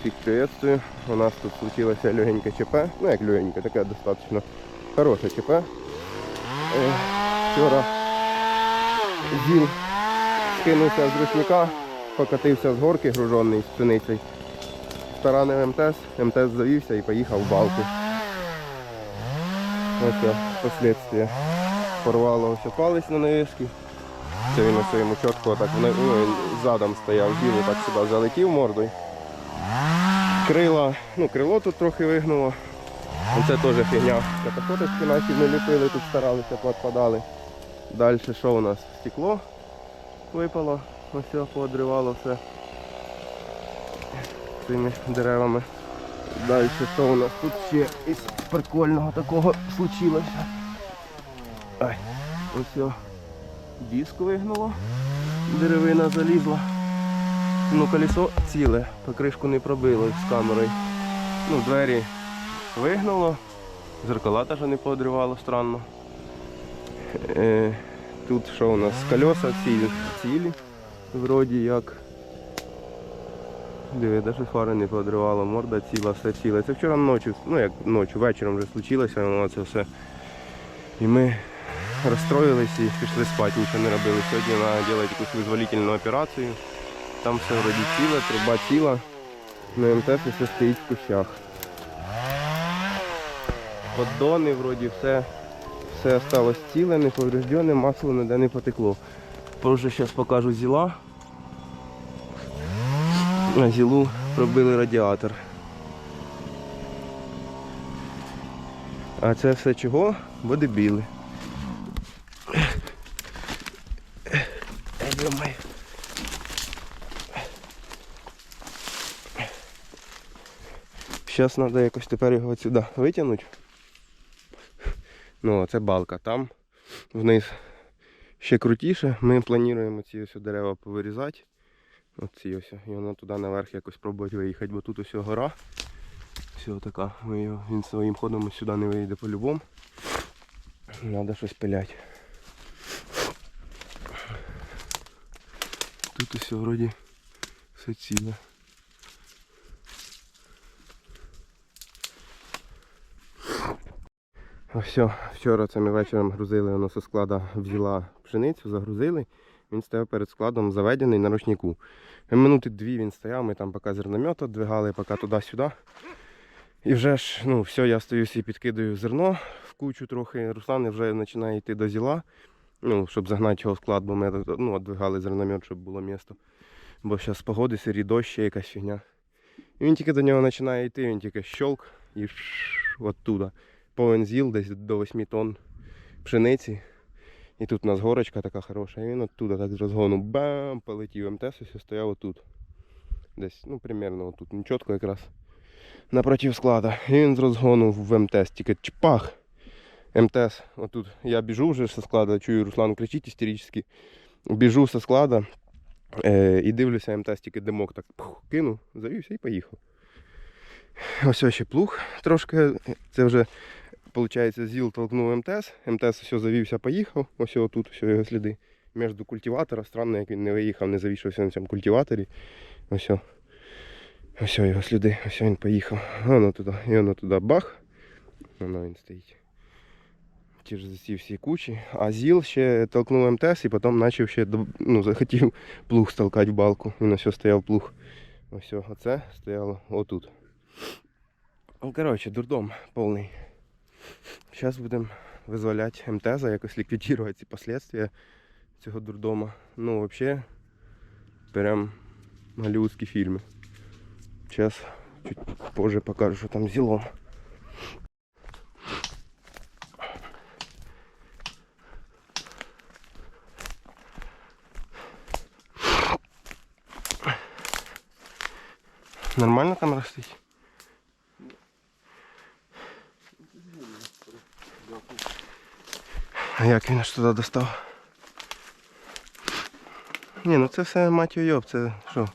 Всіх приветствую. У нас тут случилося легеньке ЧП. Ну як легеньке, таке достатньо хороше ЧП. Е, Вчора зіл скинувся з ручника, покатився з горки гружений з пшеницею. Таранив МТС, МТС завівся і поїхав в балку. Ось це последствия. Порвало ось палець на навіски. Це він ось йому чітко так ну, задом стояв, зіло так сюди залетів мордою. Крила, ну крило тут трохи вигнуло. Ну, Це теж фігня. Катафоточки наші не ліпили, тут старалися, підпадали. Далі що у нас? Стекло випало, ось поодривало все цими деревами. Далі що у нас тут ще із прикольного такого случилося. Ось. Диск вигнуло, деревина залізла. Ну, колесо ціле, покришку не пробило з камерою. Ну, двері вигнуло, зеркала теж не поодривало странно. Е, тут що у нас? Колеса цілі, цілі. Вроді як. Диви, навіть фари не поодривало, морда ціла, все ціле. Це вчора ночі, ну як ночі, вечором вже случилося, воно це все. І ми розстроїлись і пішли спати, нічого не робили. Сьогодні треба робити якусь визволительну операцію. Там все вроді ціле, труба ціла. На МТФ все стоїть в кущах. Поддони вроді все, все осталось ціле, не повреждене, масло ніде не потекло. Позже зараз покажу зіла. На зілу пробили радіатор. А це все чого? Бо Зараз треба якось тепер його сюди витягнути. Ну, це балка. Там вниз ще крутіше. Ми плануємо ці ось дерева повирізати. Оці ось. І воно туди наверх якось пробувати виїхати, бо тут ось гора. Все така. Він своїм ходом сюди не вийде по-любому. Треба щось пиляти. Тут ось вроді все ціле. Все, вчора це ми вечором грузили, воно зі склада взяла пшеницю, загрузили. Він стояв перед складом заведений на ручнику. Минути дві він стояв, ми там поки зерномет двигали, поки туди-сюди. І вже ж, ну, все, я стою і підкидаю зерно в кучу трохи. Руслан вже починає йти до зіла, ну, щоб загнати його в склад, бо ми ну, віддвигали зерномет, щоб було місто. Бо зараз погоди, сирі дощ, ще якась фігня. І він тільки до нього починає йти, він тільки щолк і оттуда. Повен зіл десь до 8 тонн пшениці. І тут у нас горочка така хороша. І він оттуда так з розгону бам! полетів МТС, ось стояв отут. Десь, ну, примерно отут. Не чітко якраз напротив склада. І він з розгону в МТС, тільки чпах. МТС, отут я біжу вже зі складу, чую, Руслан кричить істерично. Біжу зі складу е, і дивлюся, МТС тільки димок так пух, кинув, завівся і поїхав. Ось ще плуг трошки. Це вже, виходить, ЗІЛ толкнув МТС. МТС все завівся, поїхав. Ось тут все його сліди. Між культиватора. Странно, як він не виїхав, не завішався на цьому культиваторі. Ось. Ось його сліди, ось він поїхав. Воно туди, і воно туди бах. Воно він стоїть. Через ці всі кучі. А ЗІЛ ще толкнув МТС і потім почав ще ну, захотів плуг столкати в балку. Він ось стояв плуг. Ось оце стояло отут. Ну, коротше, дурдом повний. Зараз будемо визволяти МТЗа, якось ліквідувати ці последствия цього дурдома. Ну, взагалі, прям голівудські фільми. Зараз чуть позже покажу, що там зілом. Нормально камера стоїть? Як він аж туди достав? Ні, ну це все мать йоб, це що?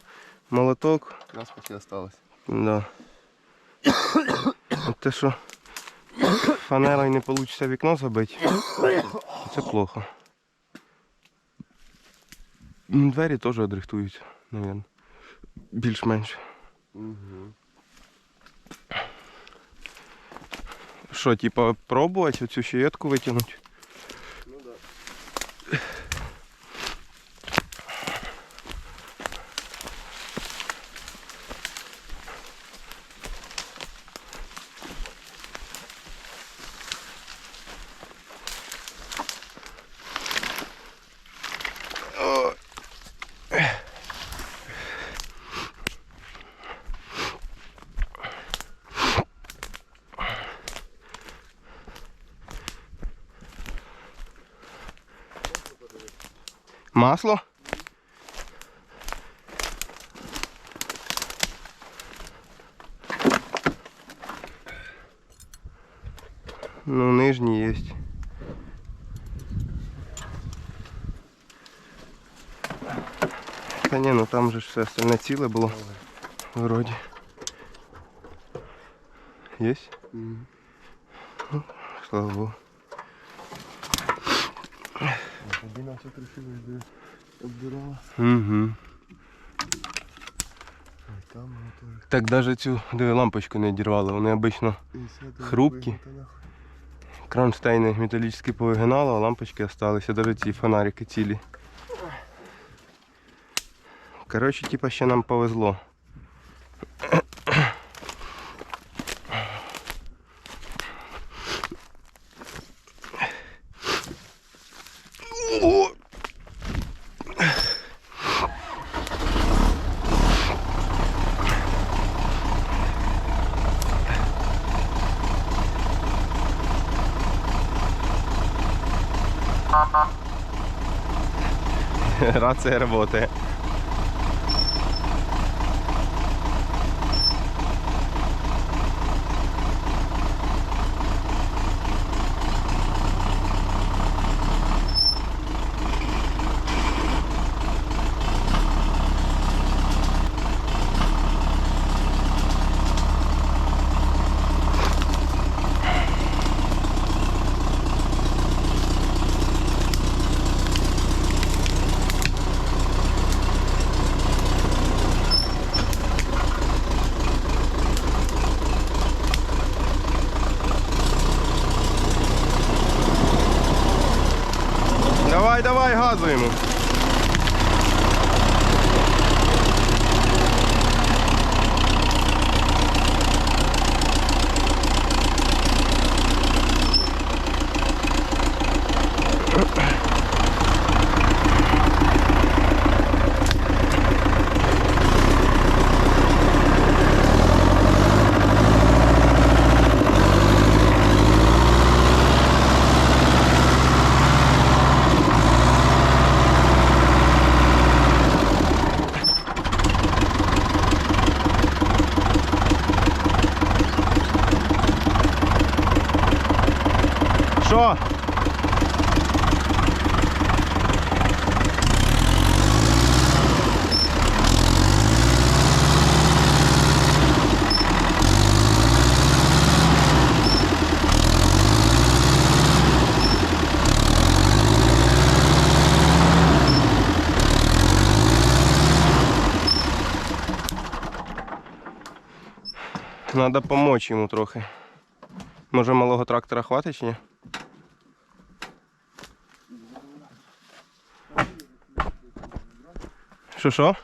Молоток. Нас почти осталось. Да. От те, що фанерою не вийде вікно забити, це плохо. Двері теж одрихтують, мабуть. Більш-менш. Угу. Що, типа, пробувати оцю щетку витягнути? Масло? Ну, нижній є. Та ні, ну там же ж все остальне ціле було. Вроді. Є? Мгм. Слава Богу. Тоді наче красиво йде. Обдирала. Угу. Там теж. Так навіть цю диви, лампочку не дірвали. Вони обично 50 Хрупкі. кронштейни металічні повигинали, а лампочки залишилися, навіть ці фонарики цілі. Коротше, типа ще нам повезло. razze erbote Давай, давай, Що? Надо помочь йому трохи. Може малого трактора хватить чи ні? Що що? Ветки надо все убрать. И сюда, вот сюда.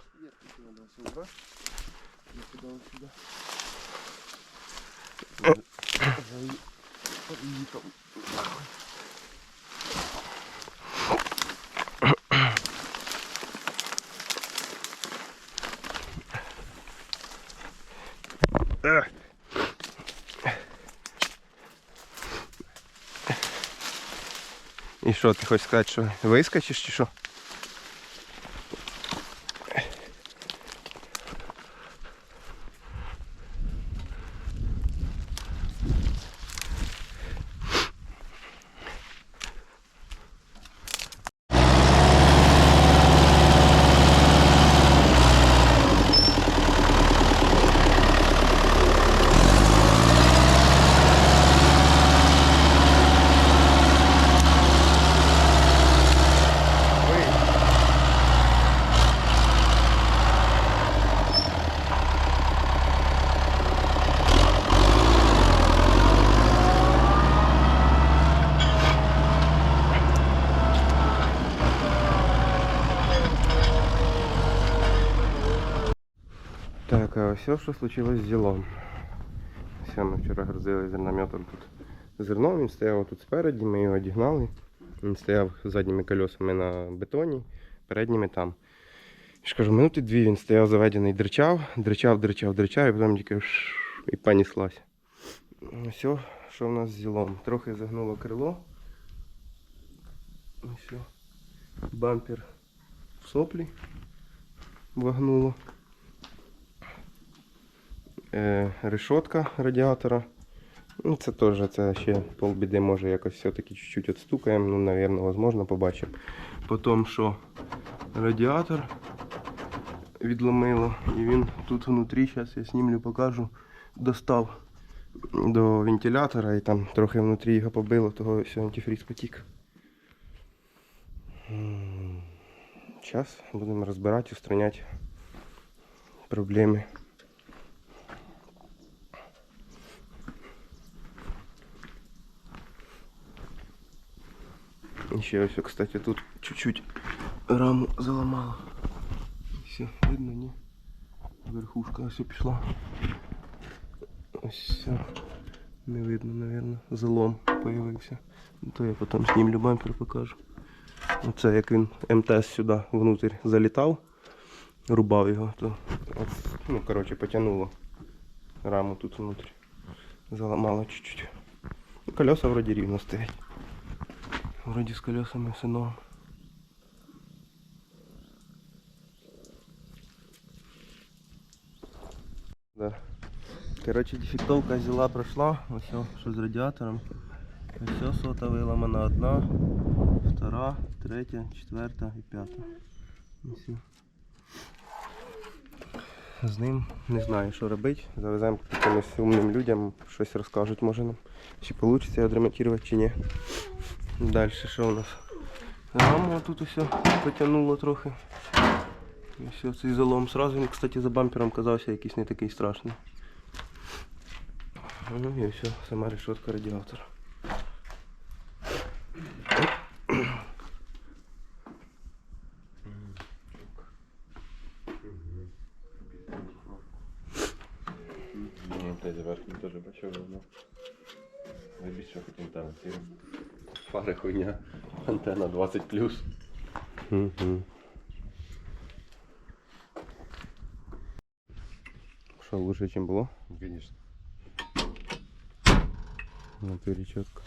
Заехал. І що, ти хочеш сказати, що вискочиш чи що? Ось що случилось з ділом. Все, ми вчора грузили зернометом тут зерно, він стояв тут спереді, ми його одігнали. Він стояв задніми колесами на бетоні, передніми там. Я ж кажу, минути дві він стояв заведений, дричав, дричав, дричав, дричав, і потім тільки і понеслась. Все, що в нас з зілом? Трохи загнуло крило. Ось. о. Бампер в соплі вагнуло. Е, решотка радіатора. Ну, це теж це ще полбіди, може якось все-таки чуть-чуть відстукаємо, ну, навірно, возможно, побачимо. Потім, що радіатор відломило, і він тут внутрі, зараз я знімлю, покажу, достав до вентилятора і там трохи внутрі його побило, того все антифріз потік. Зараз будемо розбирати, устраняти проблеми. Ще ось, кстати, тут чуть-чуть раму заламало. Все, видно, ні? Верхушка ось пішла. Все. Не видно, наверное. Залом появився. Ну, То я потім знімлю бампер покажу. Оце як він МТС сюди внутрь залітав, рубав його, то от, ну, коротше, потягнуло раму тут внутрь. Заламало чуть-чуть. Ну, Колеса вроді рівно стоять. Вроді з колесами все норм. Да. Коротше, дефектовка взяла, пройшла. Ось що, що з радіатором. Ось сота виламана одна, втора, третя, четверта і п'ята. З ним не знаю, що робити. Завеземо якимось умним людям, щось розкажуть, може нам. Чи вийде його відремонтувати, чи ні. Далі що у нас? Раму тут усе потягнуло трохи. І все, цей залом сразу він, кстати, за бампером казався якийсь не такий страшний. Ну і все, сама решетка радіатора. Ні, блядь, верхній теж бачив давно. Найбільше хоч антенна сіра. Фари хуйня. Антенна 20 плюс. Угу. Що лучше, ніж було? Звісно. В натурі чітко.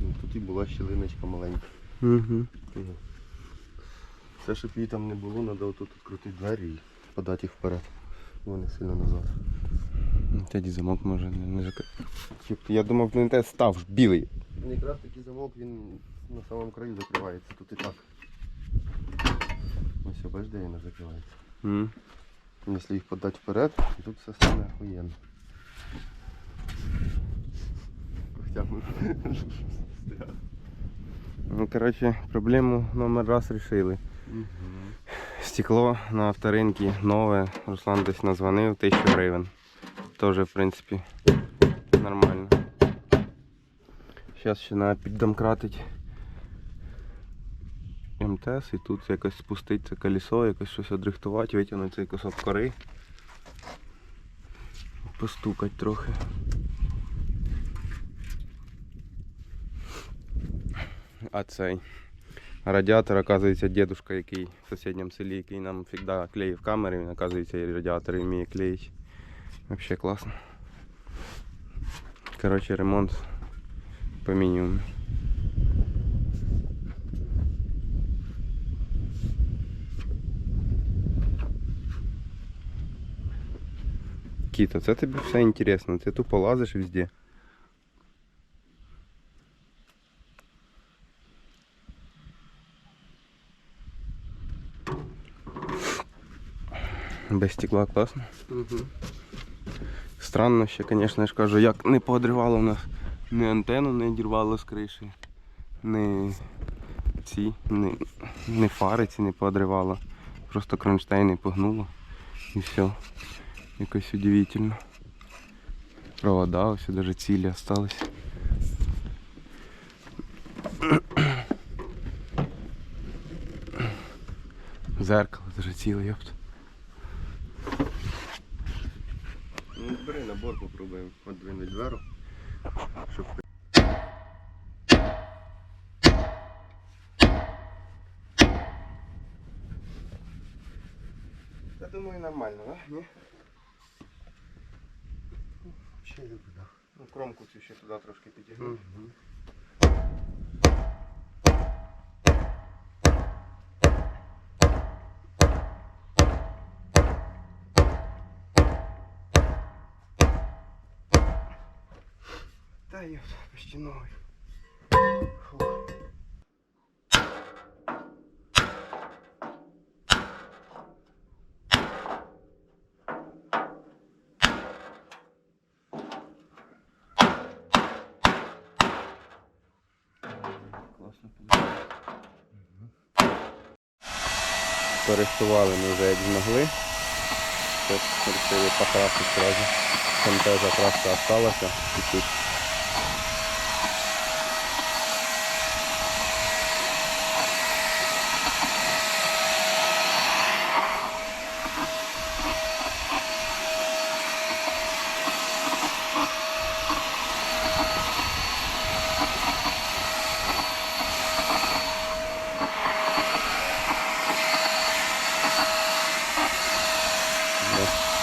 Ну, Тут і була щілиночка маленька. Угу. Все, щоб її там не було, треба отут відкрутити двері і подати їх вперед. Вони сильно назад. Тоді замок може не, не закрити. Я думав, він те став білий. Якраз такий замок він на самому краю закривається, тут і так. Ось бачиш, де він закривається. Mm. Якщо їх подати вперед, тут все стане охуєнно. Ну, коротше, проблему номер раз рішили. Стекло на авторинці нове. Руслан десь назвонив, 1000 гривень. Тоже, в принципі, нормально. Зараз ще треба піддомкратити МТС і тут якось спустити це колесо, якось щось одрихтувати, витягнути цей кусок кори. Постукати трохи. А цей радіатор, оказується, дедушка, який в сусідньому селі, який нам завжди клеїв камери, він, оказується, і радіатори вміє клеїти. Вообще класно. Коротше, ремонт по мінімуму. Кіто, це тобі все інтересно, ти тупо лазиш везде. Без стекла класно. Странно ще, звісно, я ж кажу, як не поодривало в нас ні антенну не одірвало з криші, ні ці, ні, ні фари ці не поодривало. Просто кронштейни погнуло і все. Якось удивительно. Провода, ось навіть цілі остались. Зеркало даже ціле, ёпт. бери набор, попробуємо одвинути дверу. Щоб... Я думаю, нормально, да? Ні? Ще люблю, да. Ну, кромку цю ще туди трошки підігнути. Та є почти новий. Фух. Класно Пересували ми вже як змогли. Тут вирішили покрасити одразу. Там теж краска осталася і тут. Да.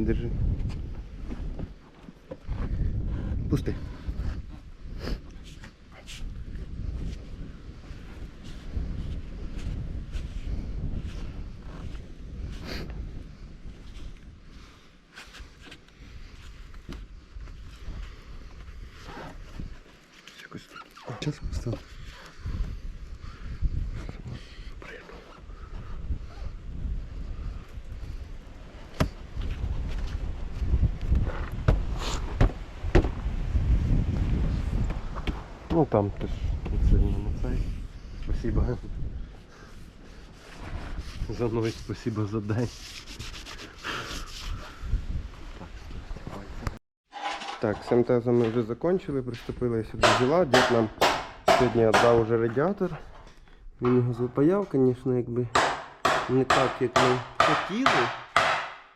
Держи. Пусти. Якось Сейчас поставлю. Ну там теж сильно на цей. Спасибо. За ночь, спасибо за день. Так, з МТЗом ми вже закончили, приступили сюди діла. Дід нам сьогодні віддав уже радіатор. Він його запаяв, звісно, якби не так, як ми хотіли.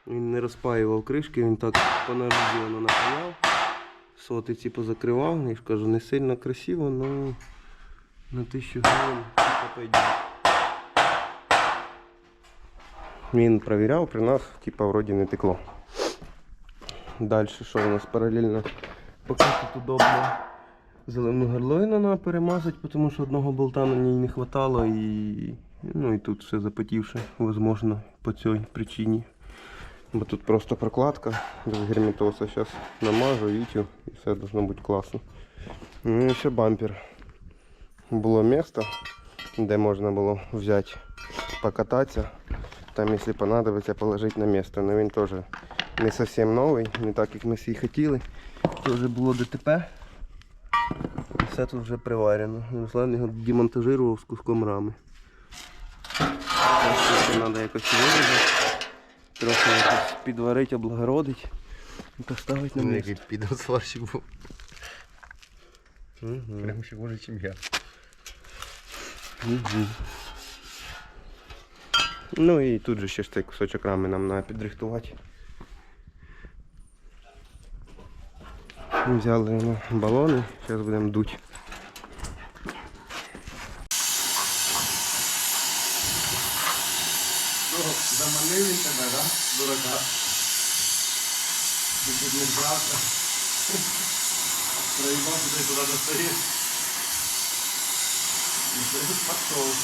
Він не розпаював кришки, він так понарозовано напаяв. Сотиці позакривав, я ж кажу, не сильно красиво, але на тисячу гривень типа. Він перевіряв при нас, типа вроді не текло. Далі що у нас паралельно поки тут удобно заливну горловину треба перемазати, тому що одного болта на ній не вистачало і, ну, і тут все запотівше, можливо, по цій причині. Бо тут просто прокладка без герметоса. Зараз намажу, вітю і все должно бути класно. Ну і ще бампер. Було місце, де можна було взяти, покататися. Там, якщо понадобиться, положити на місце. Но він теж не зовсім новий, не так як ми всі хотіли. Теж було ДТП. Все тут вже приварено. Руслан його демонтажував з куском рами. Треба якось вирізати. Трохи якось підварити, облагородити і поставити на місце. Який підосварщик був. Угу. Прям ще хуже, ніж я. Угу. Ну і тут же ще ж цей кусочок рами нам треба підрихтувати. Взяли ну, балони, зараз будемо тебе, да? Дурака. Тут не. Проїбав туди туди достаєш. І ти пішов.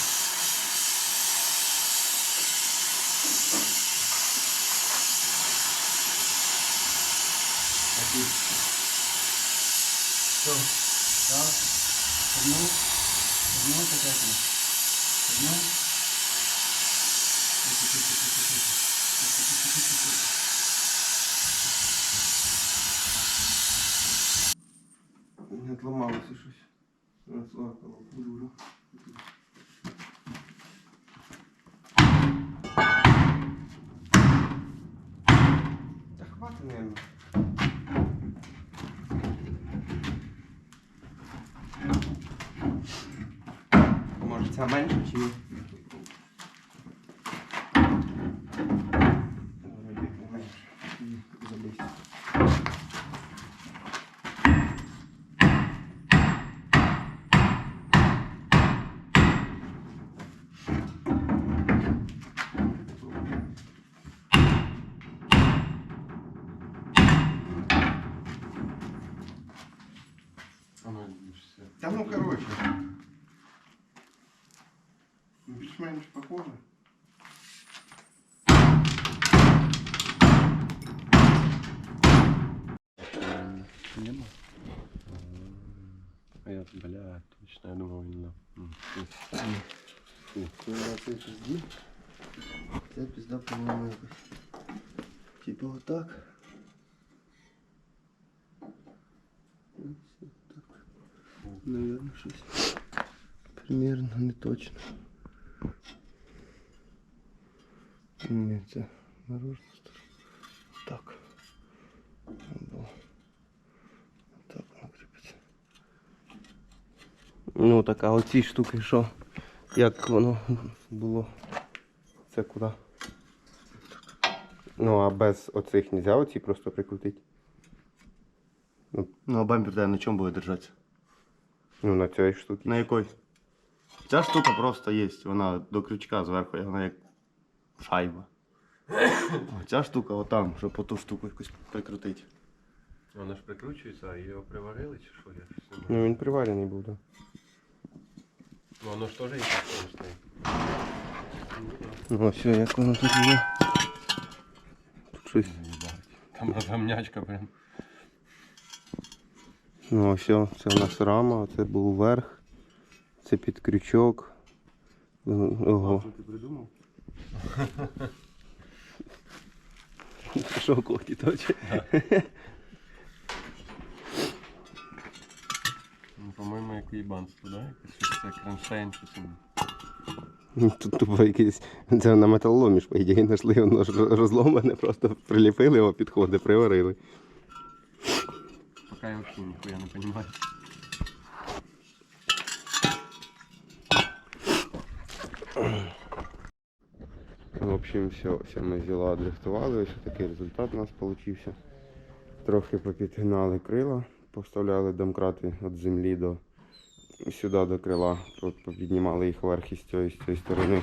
Такий. Що? Так. Одну. Одну таке. Одну. Тихо, тихо, тихо, тихо. Не отламалося щось. Розлакало дуже. Та хватить, мабуть. Може ця менше чи ні? Все. Та ну короче. Більш-менш похоже. Нема. А я, бля, точно, я думав, він на. М, ні. Фу. Це на цей пизді. Це пизда, по-моєму, якось. Типа отак. Ось так. Наверно, щось. Примерно не точно. Ні, це наружна сторона. Так. Так воно кріпиться. Ну так, а оці штуки що? Як воно було? Це куди? Ну, а без оцих нельзя оці просто прикрутити. Ну, а бампер да, на чому буде держатися? Ну, на цій штуці. На якой? Ця штука просто є, вона до крючка зверху, і вона як шайба. А ця штука отам, щоб по ту штуку якусь прикрутити. Воно ж прикручується, а його приварили чи що? Я щось не можу. Ну він приварений був, так. Ну, воно ж теж є там стоїть. Ну все, як воно тут є. Тут щось. Там розгамнячка прям. Ну все, це у нас рама, це був верх. Це під крючок. Ого. Ти придумав? Що когті точить? Ну, по-моєму, як їбанство, да? Якось це кронштейн, щось. там. Тут тупо якийсь. Це на металоломі ж, по ідеї, знайшли, воно ж розломане, просто приліпили його підходи, приварили. Пока я вообще ніхуя не понимаю. В общем, все, все ми зіла дрифтували, ось такий результат у нас вийшов. Трохи попідгинали крила, поставляли домкрати від землі до сюди до крила, попіднімали їх вверх із цієї, з цієї сторони.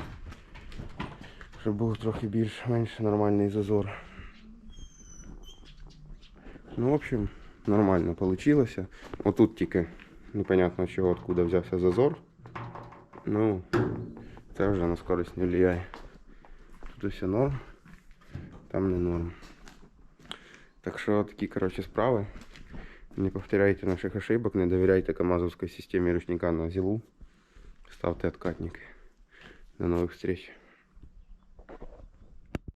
Щоб був трохи більш-менш нормальний зазор. Ну, в общем, нормально вийшло. Отут тільки непонятно чого, откуда взявся зазор. Ну, це вже на скорость не впливає. Тут все норм, там не норм. Так що такі, коротше, справи. Не повторяйте наших ошибок, не довіряйте КАМАЗовській системі ручника на зилу. Ставте откатники. До нових встреч.